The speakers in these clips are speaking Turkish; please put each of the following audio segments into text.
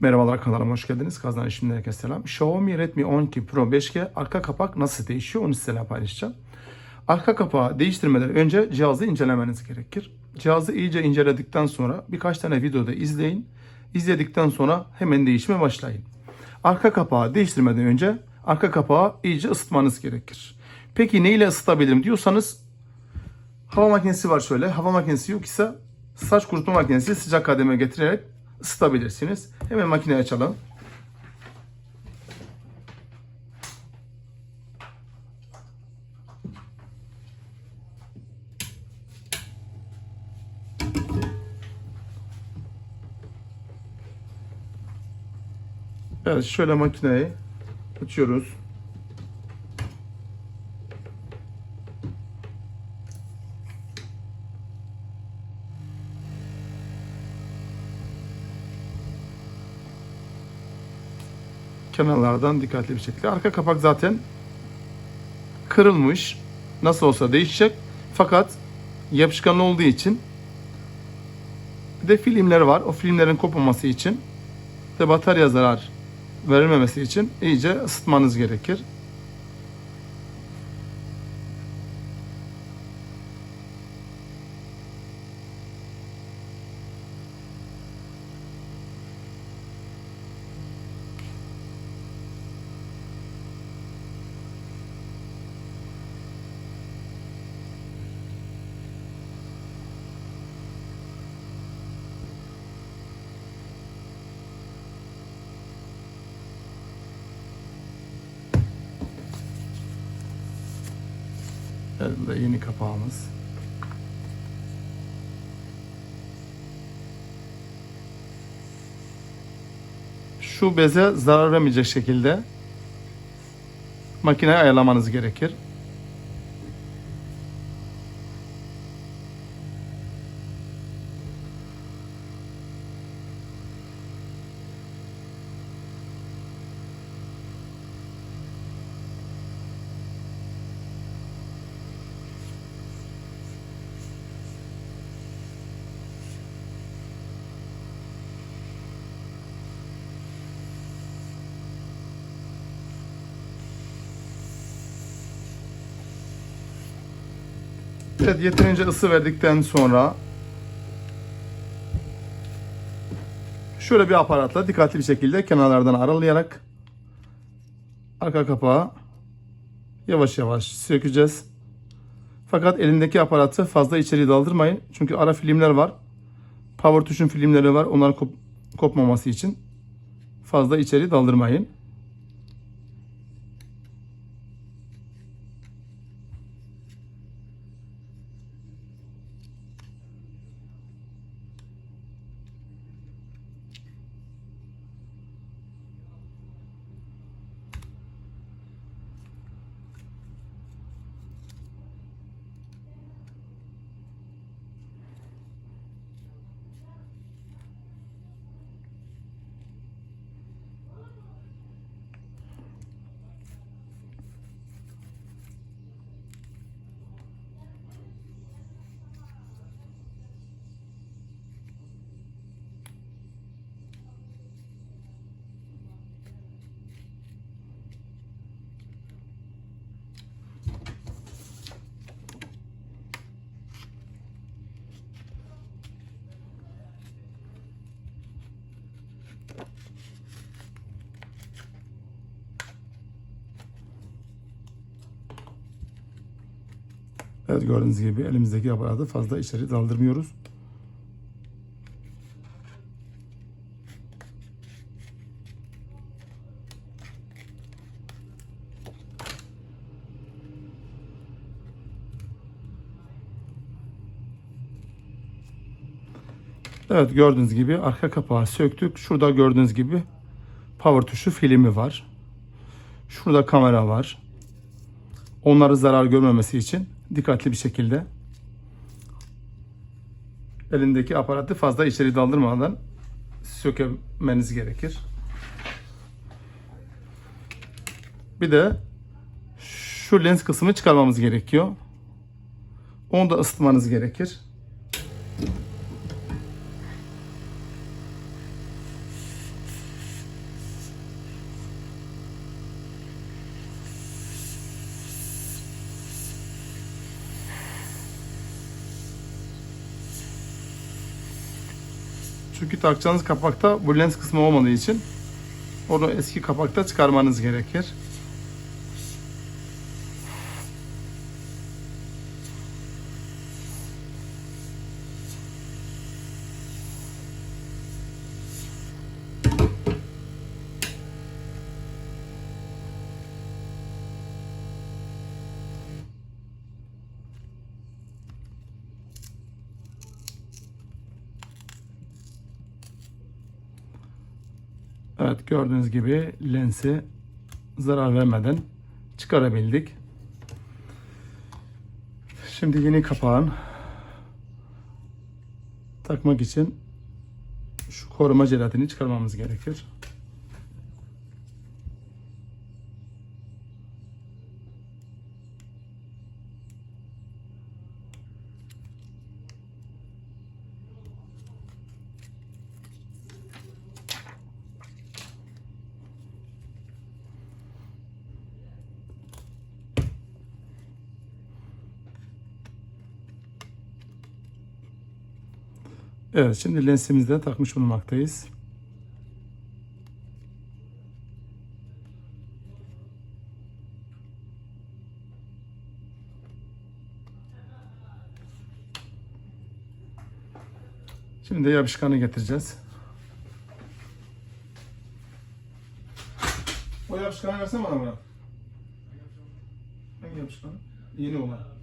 Merhabalar kanalıma hoş geldiniz. Kazan şimdi herkese selam. Xiaomi Redmi 12 Pro 5G arka kapak nasıl değişiyor onu sizinle paylaşacağım. Arka kapağı değiştirmeden önce cihazı incelemeniz gerekir. Cihazı iyice inceledikten sonra birkaç tane videoda izleyin. İzledikten sonra hemen değişime başlayın. Arka kapağı değiştirmeden önce arka kapağı iyice ısıtmanız gerekir. Peki ne ile ısıtabilirim diyorsanız hava makinesi var şöyle. Hava makinesi yok ise saç kurutma makinesi sıcak kademe getirerek ısıtabilirsiniz. Hemen makineyi açalım. Evet şöyle makineyi açıyoruz. Kenarlardan dikkatli bir şekilde. Arka kapak zaten kırılmış. Nasıl olsa değişecek. Fakat yapışkan olduğu için bir de filmler var. O filmlerin kopmaması için ve batarya zarar verilmemesi için iyice ısıtmanız gerekir. Evet, yeni kapağımız. Şu beze zarar vermeyecek şekilde makineyi ayarlamanız gerekir. Evet yeterince ısı verdikten sonra şöyle bir aparatla dikkatli bir şekilde kenarlardan aralayarak arka kapağı yavaş yavaş sökeceğiz. Fakat elindeki aparatı fazla içeri daldırmayın. Çünkü ara filmler var. Power tuşun filmleri var. Onların kop- kopmaması için fazla içeri daldırmayın. Evet gördüğünüz gibi elimizdeki aparatı fazla içeri daldırmıyoruz. Evet gördüğünüz gibi arka kapağı söktük. Şurada gördüğünüz gibi power tuşu filmi var. Şurada kamera var. Onları zarar görmemesi için dikkatli bir şekilde elindeki aparatı fazla içeri daldırmadan sökmeniz gerekir. Bir de şu lens kısmını çıkarmamız gerekiyor. Onu da ısıtmanız gerekir. Çünkü takacağınız kapakta bu lens kısmı olmadığı için onu eski kapakta çıkarmanız gerekir. Evet gördüğünüz gibi lensi zarar vermeden çıkarabildik. Şimdi yeni kapağın takmak için şu koruma jelatini çıkarmamız gerekir. Evet şimdi lensimizi de takmış bulunmaktayız. Şimdi de yapışkanı getireceğiz. O yapışkanı versene bana Murat. Hangi yapışkanı? Yeni olan.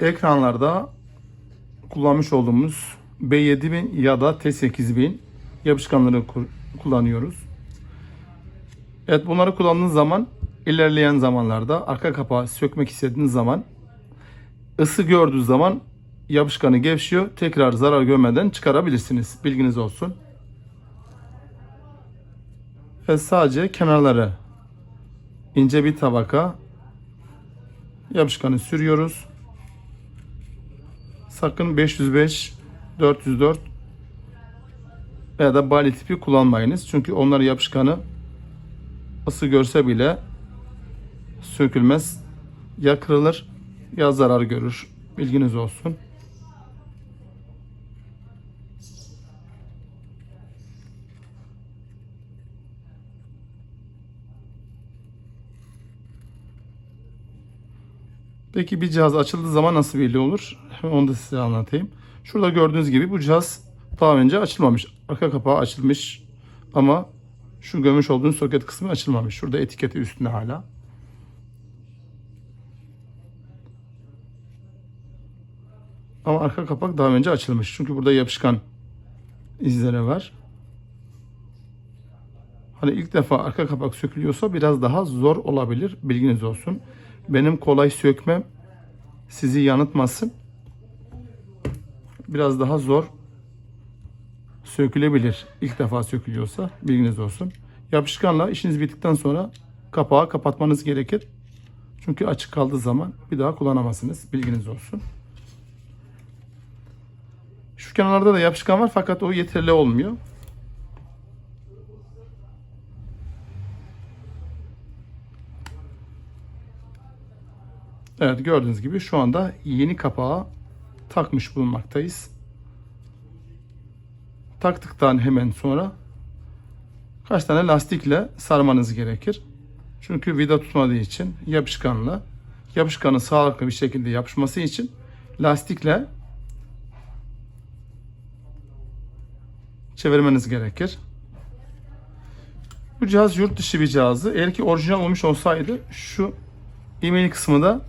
Ekranlarda kullanmış olduğumuz B7000 ya da T8000 yapışkanları ku- kullanıyoruz. Evet bunları kullandığınız zaman ilerleyen zamanlarda arka kapağı sökmek istediğiniz zaman ısı gördüğü zaman yapışkanı gevşiyor. Tekrar zarar görmeden çıkarabilirsiniz. Bilginiz olsun. Ve sadece kenarları ince bir tabaka yapışkanı sürüyoruz. Sakın 505, 404 veya da bali tipi kullanmayınız. Çünkü onlar yapışkanı ısı görse bile sökülmez. Ya kırılır ya zarar görür. Bilginiz olsun. Peki bir cihaz açıldığı zaman nasıl belli olur? Onu da size anlatayım. Şurada gördüğünüz gibi bu cihaz daha önce açılmamış. Arka kapağı açılmış ama şu gömüş olduğunuz soket kısmı açılmamış. Şurada etiketi üstünde hala. Ama arka kapak daha önce açılmış. Çünkü burada yapışkan izleri var. Hani ilk defa arka kapak sökülüyorsa biraz daha zor olabilir. Bilginiz olsun. Benim kolay sökmem sizi yanıltmasın. Biraz daha zor sökülebilir. İlk defa sökülüyorsa bilginiz olsun. Yapışkanla işiniz bittikten sonra kapağı kapatmanız gerekir. Çünkü açık kaldığı zaman bir daha kullanamazsınız. Bilginiz olsun. Şu kenarlarda da yapışkan var fakat o yeterli olmuyor. Evet gördüğünüz gibi şu anda yeni kapağı takmış bulunmaktayız. Taktıktan hemen sonra kaç tane lastikle sarmanız gerekir. Çünkü vida tutmadığı için yapışkanla yapışkanın sağlıklı bir şekilde yapışması için lastikle çevirmeniz gerekir. Bu cihaz yurt dışı bir cihazdı. Eğer ki orijinal olmuş olsaydı şu e-mail kısmı da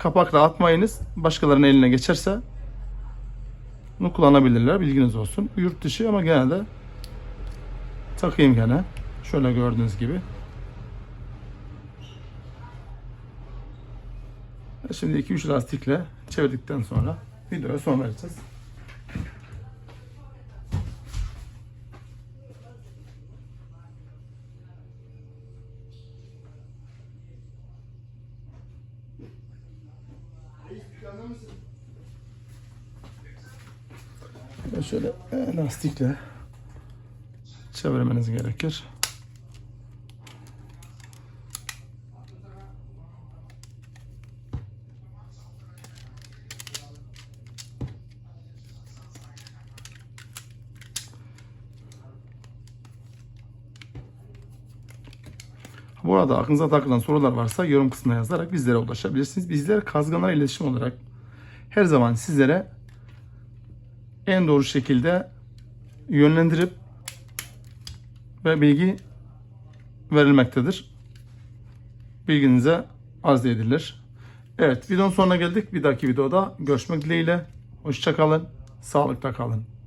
kapakla atmayınız. Başkalarının eline geçerse bunu kullanabilirler. Bilginiz olsun. Yurt dışı ama genelde takayım gene. Şöyle gördüğünüz gibi. Şimdi 2-3 lastikle çevirdikten sonra videoya son vereceğiz. Ve şöyle e, lastikle çevirmeniz gerekir. Bu arada aklınıza takılan sorular varsa yorum kısmına yazarak bizlere ulaşabilirsiniz. Bizler Kazganlar iletişim olarak her zaman sizlere en doğru şekilde yönlendirip ve bilgi verilmektedir. Bilginize arz edilir. Evet videonun sonuna geldik. Bir dahaki videoda görüşmek dileğiyle. Hoşçakalın. Sağlıkta kalın.